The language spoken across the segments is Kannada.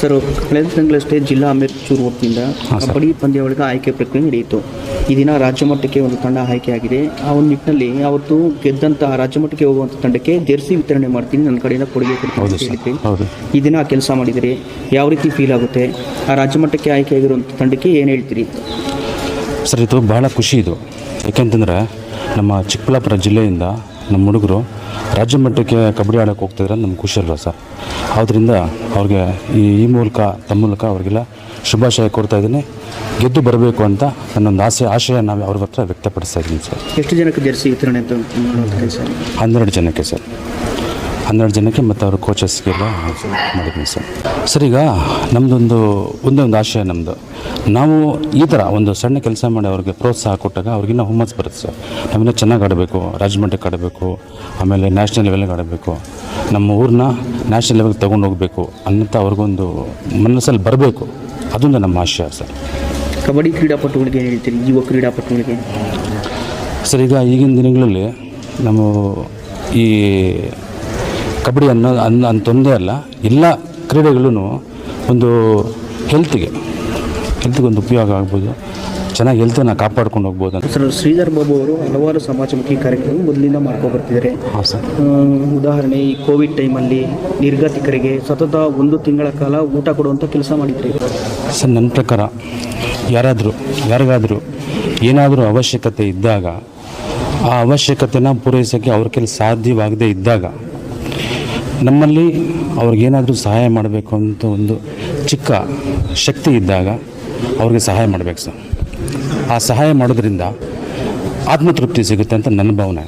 ಸರ್ ಕಳೆದ ತಿಂಗಳಷ್ಟೇ ಜಿಲ್ಲಾ ಅಮೆಚೂರ್ ವತಿಯಿಂದ ಕಬಡ್ಡಿ ಪಂದ್ಯಾವಳಿಗೆ ಆಯ್ಕೆ ಪ್ರಕ್ರಿಯೆ ನಡೆಯಿತು. ಈ ದಿನ ರಾಜ್ಯ ಮಟ್ಟಕ್ಕೆ ಒಂದು ತಂಡ ಆಯ್ಕೆಯಾಗಿದೆ. ಆ ಒಂದು ನಿಟ್ಟಿನಲ್ಲಿ ಅವತ್ತು ಗೆದ್ದಂತಹ ರಾಜ್ಯ ಮಟ್ಟಕ್ಕೆ ಹೋಗುವಂಥ ತಂಡಕ್ಕೆ ಜೆರ್ಸಿ ವಿತರಣೆ ಮಾಡ್ತೀನಿ. ನನ್ನ ಕಡೆಯಿಂದ ಕೊಡುಗೆ ಕೊಡ್ತೀನಿ ಹೌದು ಈ ದಿನ ಕೆಲಸ ಮಾಡಿದಿರಿ ಯಾವ ರೀತಿ ಫೀಲ್ ಆಗುತ್ತೆ? ಆ ರಾಜ್ಯ ಮಟ್ಟಕ್ಕೆ ಆಯ್ಕೆಯಾಗಿರುವಂಥ ತಂಡಕ್ಕೆ ಏನು ಹೇಳ್ತೀರಿ? ಸರ್ ಇದು ಬಹಳ ಖುಷಿ ಇದು. ಯಾಕೆಂತಂದರೆ ನಮ್ಮ ಚಿಕ್ಕಬಳ್ಳಾಪುರ ಜಿಲ್ಲೆಯಿಂದ ನಮ್ಮ ಹುಡುಗರು ರಾಜ್ಯ ಮಟ್ಟಕ್ಕೆ ಕಬಡ್ಡಿ ಆಡೋಕ್ಕೆ ಹೋಗ್ತಿದ್ರೆ ನಮ್ಗೆ ಖುಷಿ ಅಲ್ವಾ ಸರ್? ಆದ್ದರಿಂದ ಅವ್ರಿಗೆ ಈ ಈ ಮೂಲಕ ತಮ್ಮ ಮೂಲಕ ಅವರಿಗೆಲ್ಲ ಶುಭಾಶಯ ಕೊಡ್ತಾ ಇದ್ದೀನಿ. ಗೆದ್ದು ಬರಬೇಕು ಅಂತ ನನ್ನೊಂದು ಆಸೆ ಆಶಯ ನಾವು ಅವ್ರ ಹತ್ರ ವ್ಯಕ್ತಪಡಿಸ್ತಾ ಇದ್ದೀನಿ ಸರ್. ಎಷ್ಟು ಜನಕ್ಕೆ ಜರ್ಸಿ ವಿತರಣೆ ಅಂತ ಹನ್ನೆರಡು ಜನಕ್ಕೆ ಸರ್. ಹನ್ನೆರಡು ಜನಕ್ಕೆ ಮತ್ತು ಅವ್ರ ಕೋಚಸ್ಗೆಲ್ಲ ಮಾಡಿದ್ದೀನಿ ಸರ್. ಸರ್ ಈಗ ನಮ್ಮದೊಂದು ಒಂದೊಂದು ಆಶಯ ನಮ್ಮದು ನಾವು ಈ ಥರ ಒಂದು ಸಣ್ಣ ಕೆಲಸ ಮಾಡಿ ಅವ್ರಿಗೆ ಪ್ರೋತ್ಸಾಹ ಕೊಟ್ಟಾಗ ಅವ್ರಿಗಿನ್ನ ಹುಮ್ಮಸ್ ಬರುತ್ತೆ ಸರ್. ನಾವಿನ್ನೂ ಚೆನ್ನಾಗಿ ಆಡಬೇಕು ರಾಜ್ಯ ಮಟ್ಟಕ್ಕೆ ಆಡಬೇಕು ಆಮೇಲೆ ನ್ಯಾಷನಲ್ ಲೆವೆಲ್ಗೆ ಆಡಬೇಕು. ನಮ್ಮ ಊರನ್ನ ನ್ಯಾಷನಲ್ ಲೆವೆಲ್ಗೆ ತೊಗೊಂಡು ಹೋಗಬೇಕು ಅನ್ನಂಥ ಅವ್ರಿಗೊಂದು ಮನಸ್ಸಲ್ಲಿ ಬರಬೇಕು. ಅದೊಂದು ನಮ್ಮ ಆಶಯ ಸರ್. ಕಬಡ್ಡಿ ಕ್ರೀಡಾಪಟುಗಳಿಗೆ ಏನು ಹೇಳ್ತೀರಿ? ಯುವ ಕ್ರೀಡಾಪಟುಗಳಿಗೆ? ಸರ್ ಈಗ ಈಗಿನ ದಿನಗಳಲ್ಲಿ ನಮ್ಮ ಈ ಕಬಡ್ಡಿ ಅನ್ನೋ ಅನ್ನ ಅಂತೊಂದೇ ಅಲ್ಲ. ಎಲ್ಲ ಕ್ರೀಡೆಗಳೂ ಒಂದು ಹೆಲ್ತಿಗೆ ಹೆಲ್ತ್ಗೆ ಒಂದು ಉಪಯೋಗ ಆಗ್ಬೋದು. ಚೆನ್ನಾಗಿ ಹೆಲ್ತನ್ನು ಕಾಪಾಡ್ಕೊಂಡು ಹೋಗ್ಬೋದು ಅಂತ. ಸರ್ ಶ್ರೀಧರ್ ಬಾಬು ಅವರು ಹಲವಾರು ಸಮಾಜಮುಖಿ ಕಾರ್ಯಕ್ರಮ ಮೊದಲಿಂದ ಮಾಡ್ಕೊಂಡು ಬರ್ತಿದ್ದಾರೆ. ಹಾಂ ಸರ್. ಉದಾಹರಣೆ ಈ ಕೋವಿಡ್ ಟೈಮಲ್ಲಿ ನಿರ್ಗತಿಕರಿಗೆ ಸತತ ಒಂದು ತಿಂಗಳ ಕಾಲ ಊಟ ಕೊಡುವಂಥ ಕೆಲಸ ಮಾಡಿದ್ರಿ. ಸರ್ ನನ್ನ ಪ್ರಕಾರ ಯಾರಾದರೂ ಯಾರಿಗಾದರೂ ಏನಾದರೂ ಅವಶ್ಯಕತೆ ಇದ್ದಾಗ ಆ ಅವಶ್ಯಕತೆನ ಪೂರೈಸೋಕ್ಕೆ ಅವ್ರ ಕೆಲಸ ಸಾಧ್ಯವಾಗದೇ ಇದ್ದಾಗ ನಮ್ಮಲ್ಲಿ ಅವ್ರಿಗೇನಾದರೂ ಸಹಾಯ ಮಾಡಬೇಕು ಅಂತ ಒಂದು ಚಿಕ್ಕ ಶಕ್ತಿ ಇದ್ದಾಗ ಅವ್ರಿಗೆ ಸಹಾಯ ಮಾಡಬೇಕು ಸರ್. ಆ ಸಹಾಯ ಮಾಡೋದ್ರಿಂದ ಆತ್ಮತೃಪ್ತಿ ಸಿಗುತ್ತೆ ಅಂತ ನನ್ನ ಭಾವನೆ.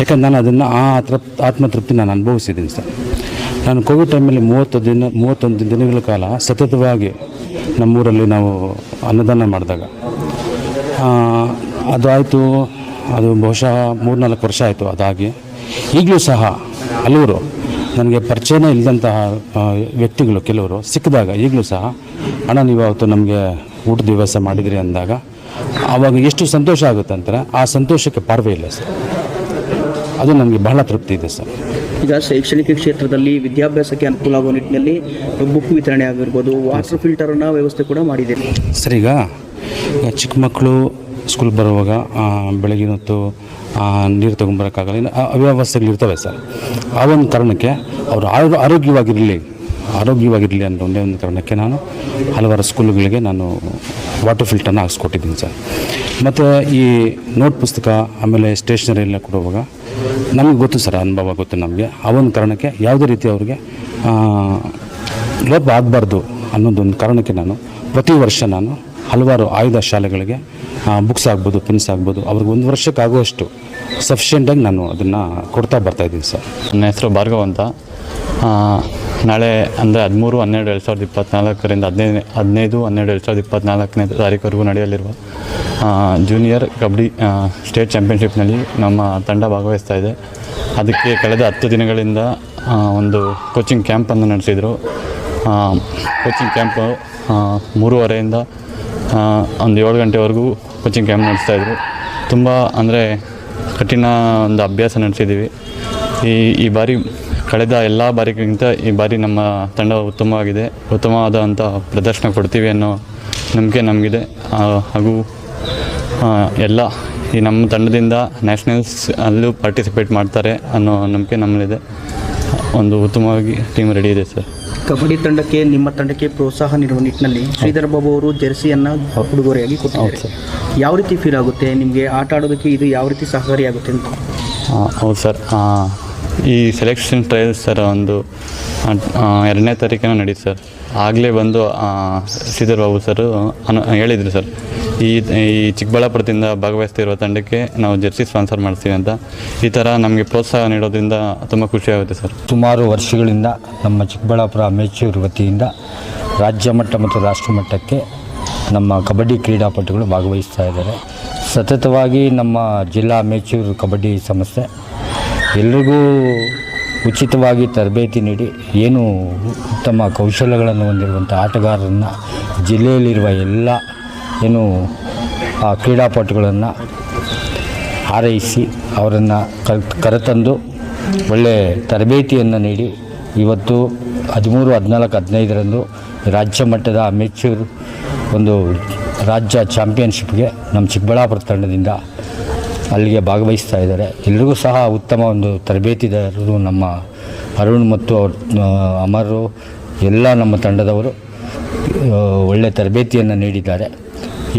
ಯಾಕಂದ್ರೆ ನಾನು ಅದನ್ನು ಆ ತೃಪ್ ಆತ್ಮತೃಪ್ತಿ ನಾನು ಅನುಭವಿಸಿದ್ದೀನಿ ಸರ್. ನಾನು ಕೋವಿಡ್ ಟೈಮಲ್ಲಿ ಮೂವತ್ತು ದಿನ, ಮೂವತ್ತೊಂದು ದಿನಗಳ ಕಾಲ ಸತತವಾಗಿ ನಮ್ಮೂರಲ್ಲಿ ನಾವು ಅನ್ನದಾನ ಮಾಡಿದಾಗ ಅದಾಯಿತು, ಅದು ಬಹುಶಃ ಮೂರ್ನಾಲ್ಕು ವರ್ಷ ಆಯಿತು ಅದಾಗಿ. ಈಗಲೂ ಸಹ ಹಲವರು ನನಗೆ ಪರಿಚಯನೇ ಇಲ್ಲದಂತಹ ವ್ಯಕ್ತಿಗಳು ಕೆಲವರು ಸಿಕ್ಕಿದಾಗ ಈಗಲೂ ಸಹ ಹಣ ನೀವು ಅವತ್ತು ನಮಗೆ ಊಟದ ವ್ಯವಸ್ಥೆ ಮಾಡಿದಿರಿ ಅಂದಾಗ ಆವಾಗ ಎಷ್ಟು ಸಂತೋಷ ಆಗುತ್ತೆ ಅಂತಾರೆ ಆ ಸಂತೋಷಕ್ಕೆ ಪಾರ್ವೇ ಇಲ್ಲ ಸರ್. ಅದು ನನಗೆ ಬಹಳ ತೃಪ್ತಿ ಇದೆ ಸರ್. ಈಗ ಶೈಕ್ಷಣಿಕ ಕ್ಷೇತ್ರದಲ್ಲಿ ವಿದ್ಯಾಭ್ಯಾಸಕ್ಕೆ ಅನುಕೂಲ ಆಗೋ ನಿಟ್ಟಿನಲ್ಲಿ ಬುಕ್ ವಿತರಣೆ ಆಗಿರ್ಬೋದು ವಾಟರ್ ಫಿಲ್ಟರ್ನ ವ್ಯವಸ್ಥೆ ಕೂಡ ಮಾಡಿದ್ದೀರಿ. ಸರ್ ಈಗ ಈಗ ಚಿಕ್ಕ ಮಕ್ಕಳು ಸ್ಕೂಲ್ ಬರುವಾಗ ಬೆಳಗಿನ ಹೊತ್ತು ನೀರು ತೊಗೊಂಬರೋಕ್ಕಾಗಲ್ಲ. ಇನ್ನು ಅವ್ಯವಸ್ಥೆಗಳಿರ್ತವೆ ಸರ್. ಆ ಒಂದು ಕಾರಣಕ್ಕೆ ಅವರು ಆರೋ ಆರೋಗ್ಯವಾಗಿರಲಿ ಆರೋಗ್ಯವಾಗಿರಲಿ ಅನ್ನೋ ಒಂದೇ ಒಂದು ಕಾರಣಕ್ಕೆ ನಾನು ಹಲವಾರು ಸ್ಕೂಲುಗಳಿಗೆ ನಾನು ವಾಟರ್ ಫಿಲ್ಟರ್ನ ಹಾಕ್ಸ್ಕೊಟ್ಟಿದ್ದೀನಿ ಸರ್. ಮತ್ತು ಈ ನೋಟ್ ಪುಸ್ತಕ, ಆಮೇಲೆ ಸ್ಟೇಷನರಿ ಎಲ್ಲ ಕೊಡುವಾಗ ನಮಗೆ ಗೊತ್ತು ಸರ್ ಅನುಭವ ಗೊತ್ತು ನಮಗೆ. ಆ ಒಂದು ಕಾರಣಕ್ಕೆ ಯಾವುದೇ ರೀತಿ ಅವ್ರಿಗೆ ಲೋಪ ಆಗಬಾರ್ದು ಅನ್ನೋದೊಂದು ಕಾರಣಕ್ಕೆ ನಾನು ಪ್ರತಿ ವರ್ಷ ನಾನು ಹಲವಾರು ಆಯುಧ ಶಾಲೆಗಳಿಗೆ ಬುಕ್ಸ್ ಆಗ್ಬೋದು ಪೆನ್ಸ್ ಆಗ್ಬೋದು, ಅವ್ರಿಗೆ ಒಂದು ವರ್ಷಕ್ಕಾಗುವಷ್ಟು ಸಫಿಷಿಯೆಂಟಾಗಿ ನಾನು ಅದನ್ನು ಕೊಡ್ತಾ ಬರ್ತಾಯಿದ್ದೀನಿ ಸರ್. ನನ್ನ ಹೆಸರು ಭಾರ್ಗವ್ ಅಂತ. ನಾಳೆ ಅಂದರೆ ಹದಿಮೂರು, ಹನ್ನೆರಡು, ಎರಡು ಸಾವಿರದ ಇಪ್ಪತ್ತ್ನಾಲ್ಕರಿಂದ ಹದಿನೈದು ಹದಿನೈದು, ಹನ್ನೆರಡು, ಎರಡು ಸಾವಿರದ ಇಪ್ಪತ್ತ್ನಾಲ್ಕನೇ ತಾರೀಕುವರೆಗೂ ನಡೆಯಲಿರುವ ಜೂನಿಯರ್ ಕಬಡ್ಡಿ ಸ್ಟೇಟ್ ಚಾಂಪಿಯನ್ಶಿಪ್ನಲ್ಲಿ ನಮ್ಮ ತಂಡ ಭಾಗವಹಿಸ್ತಾ ಇದೆ. ಅದಕ್ಕೆ ಕಳೆದ ಹತ್ತು ದಿನಗಳಿಂದ ಒಂದು ಕೋಚಿಂಗ್ ಕ್ಯಾಂಪನ್ನು ನಡೆಸಿದರು. ಕೋಚಿಂಗ್ ಕ್ಯಾಂಪು ಮೂರುವರೆಯಿಂದ ಒಂದು ಏಳು ಗಂಟೆವರೆಗೂ ಕೋಚಿಂಗ್ ಕ್ಯಾಂಪ್ ನಡೆಸ್ತಾಯಿದ್ರು ತುಂಬ ಅಂದರೆ ಕಠಿಣ ಒಂದು ಅಭ್ಯಾಸ ನಡೆಸಿದ್ದೀವಿ ಈ ಈ ಬಾರಿ ಕಳೆದ ಎಲ್ಲ ಬಾರಿಗಿಂತ ಈ ಬಾರಿ ನಮ್ಮ ತಂಡ ಉತ್ತಮವಾಗಿದೆ. ಉತ್ತಮವಾದಂಥ ಪ್ರದರ್ಶನ ಕೊಡ್ತೀವಿ ಅನ್ನೋ ನಂಬಿಕೆ ನಮಗಿದೆ. ಹಾಗೂ ಎಲ್ಲ ಈ ನಮ್ಮ ತಂಡದಿಂದ ನ್ಯಾಷನಲ್ಸ್ ಅಲ್ಲೂ ಪಾರ್ಟಿಸಿಪೇಟ್ ಮಾಡ್ತಾರೆ ಅನ್ನೋ ನಂಬಿಕೆ ನಮ್ಮಲ್ಲಿದೆ ಒಂದು ಉತ್ತಮವಾಗಿ ಟೀಮ್ ರೆಡಿ ಇದೆ ಸರ್ ಕಬಡ್ಡಿ ತಂಡಕ್ಕೆ ನಿಮ್ಮ ತಂಡಕ್ಕೆ ಪ್ರೋತ್ಸಾಹ ನೀಡುವ ನಿಟ್ಟಿನಲ್ಲಿ ಶ್ರೀಧರ್ ಬಾಬು ಅವರು ಜೆರ್ಸಿಯನ್ನು ಉಡುಗೊರೆಯಾಗಿ ಕೊಟ್ಟಿದ್ದಾರೆ. ಹೌದು ಯಾವ ರೀತಿ ಫೀಲ್ ಆಗುತ್ತೆ? ನಿಮಗೆ ಆಟ ಆಡೋದಕ್ಕೆ ಇದು ಯಾವ ರೀತಿ ಸಹಕಾರಿಯಾಗುತ್ತೆ ಅಂತ? ಆ, ಹೌದು ಸರ್ ಆ, ಈ ಸೆಲೆಕ್ಷನ್ ಟ್ರಯಲ್ ಸರ್ ಒಂದು ಆ, ಎರಡನೇ ತಾರೀಕಿನ ನಡೀತು ಸರ್ ಆಗಲೇ ಬಂದು ಆ, ಶ್ರೀಧರ್ ಬಾಬು ಸರ್ ಅನು ಹೇಳಿದರು ಸರ್ ಈ ಈ ಚಿಕ್ಕಬಳ್ಳಾಪುರದಿಂದ ಭಾಗವಹಿಸ್ತಿರುವ ತಂಡಕ್ಕೆ ನಾವು ಜೆರ್ಸಿ ಸ್ಪಾನ್ಸರ್ ಮಾಡ್ತೀವಿ ಅಂತ. ಈ ಥರ ನಮಗೆ ಪ್ರೋತ್ಸಾಹ ನೀಡೋದ್ರಿಂದ ತುಂಬ ಖುಷಿಯಾಗುತ್ತೆ ಸರ್. ಸುಮಾರು ವರ್ಷಗಳಿಂದ ನಮ್ಮ ಚಿಕ್ಕಬಳ್ಳಾಪುರ ಅಮೇಚೂರ್ ವತಿಯಿಂದ ರಾಜ್ಯ ಮಟ್ಟ ಮತ್ತು ರಾಷ್ಟ್ರ ಮಟ್ಟಕ್ಕೆ ನಮ್ಮ ಕಬಡ್ಡಿ ಕ್ರೀಡಾಪಟುಗಳು ಭಾಗವಹಿಸ್ತಾ ಇದ್ದಾರೆ. ಸತತವಾಗಿ ನಮ್ಮ ಜಿಲ್ಲಾ ಅಮೇಚೂರ್ ಕಬಡ್ಡಿ ಸಂಸ್ಥೆ ಎಲ್ರಿಗೂ ಉಚಿತವಾಗಿ ತರಬೇತಿ ನೀಡಿ ಏನು ಉತ್ತಮ ಕೌಶಲ್ಯಗಳನ್ನು ಹೊಂದಿರುವಂಥ ಆಟಗಾರರನ್ನು ಜಿಲ್ಲೆಯಲ್ಲಿರುವ ಎಲ್ಲ ಏನು ಆ, ಕ್ರೀಡಾಪಟುಗಳನ್ನು ಹಾರೈಸಿ ಅವರನ್ನು ಕರ್ ಕರೆತಂದು ಒಳ್ಳೆಯ ತರಬೇತಿಯನ್ನು ನೀಡಿ ಇವತ್ತು ಹದಿಮೂರು ಹದಿನಾಲ್ಕು ಹದಿನೈದರಂದು ರಾಜ್ಯ ಮಟ್ಟದ ಅಮೆಚೂರ್ ಒಂದು ರಾಜ್ಯ ಚಾಂಪಿಯನ್ಶಿಪ್ಗೆ ನಮ್ಮ ಚಿಕ್ಕಬಳ್ಳಾಪುರ ತಂಡದಿಂದ ಅಲ್ಲಿಗೆ ಭಾಗವಹಿಸ್ತಾ ಇದ್ದಾರೆ. ಎಲ್ರಿಗೂ ಸಹ ಉತ್ತಮ ಒಂದು ತರಬೇತಿದಾರರು ನಮ್ಮ ಅರುಣ್ ಮತ್ತು ಅವ್ರ ಅಮರು ಎಲ್ಲ ನಮ್ಮ ತಂಡದವರು ಒಳ್ಳೆ ತರಬೇತಿಯನ್ನು ನೀಡಿದ್ದಾರೆ.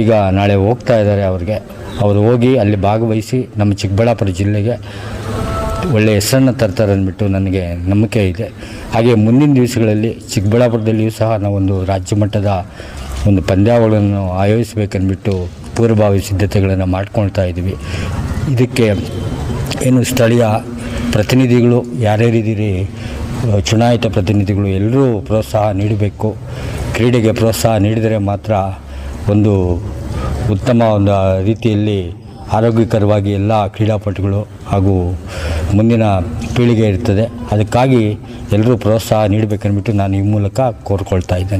ಈಗ ನಾಳೆ ಹೋಗ್ತಾ ಇದ್ದಾರೆ ಅವ್ರಿಗೆ. ಅವರು ಹೋಗಿ ಅಲ್ಲಿ ಭಾಗವಹಿಸಿ ನಮ್ಮ ಚಿಕ್ಕಬಳ್ಳಾಪುರ ಜಿಲ್ಲೆಗೆ ಒಳ್ಳೆಯ ಹೆಸರನ್ನು ತರ್ತಾರೆ ಅಂದ್ಬಿಟ್ಟು ನನಗೆ ನಂಬಿಕೆ ಇದೆ. ಹಾಗೆ ಮುಂದಿನ ದಿವಸಗಳಲ್ಲಿ ಚಿಕ್ಕಬಳ್ಳಾಪುರದಲ್ಲಿಯೂ ಸಹ ನಾವೊಂದು ರಾಜ್ಯ ಮಟ್ಟದ ಒಂದು ಪಂದ್ಯಾವಳಿಯನ್ನು ಆಯೋಜಿಸಬೇಕಂದ್ಬಿಟ್ಟು ಪೂರ್ವಭಾವಿ ಸಿದ್ಧತೆಗಳನ್ನು ಮಾಡ್ಕೊಳ್ತಾ ಇದ್ದೀವಿ. ಇದಕ್ಕೆ ಏನು ಸ್ಥಳೀಯ ಪ್ರತಿನಿಧಿಗಳು ಯಾರ್ಯಾರಿದ್ದೀರಿ ಚುನಾಯಿತ ಪ್ರತಿನಿಧಿಗಳು ಎಲ್ಲರೂ ಪ್ರೋತ್ಸಾಹ ನೀಡಬೇಕು. ಕ್ರೀಡೆಗೆ ಪ್ರೋತ್ಸಾಹ ನೀಡಿದರೆ ಮಾತ್ರ ಒಂದು ಉತ್ತಮ ಒಂದು ರೀತಿಯಲ್ಲಿ ಆರೋಗ್ಯಕರವಾಗಿ ಎಲ್ಲ ಕ್ರೀಡಾಪಟುಗಳು ಹಾಗೂ ಮುಂದಿನ ಪೀಳಿಗೆ ಇರ್ತದೆ. ಅದಕ್ಕಾಗಿ ಎಲ್ಲರೂ ಪ್ರೋತ್ಸಾಹ ನೀಡಬೇಕನ್ಬಿಟ್ಟು ನಾನು ಈ ಮೂಲಕ ಕೋರ್ಕೊಳ್ತಾ ಇದ್ದೇನೆ.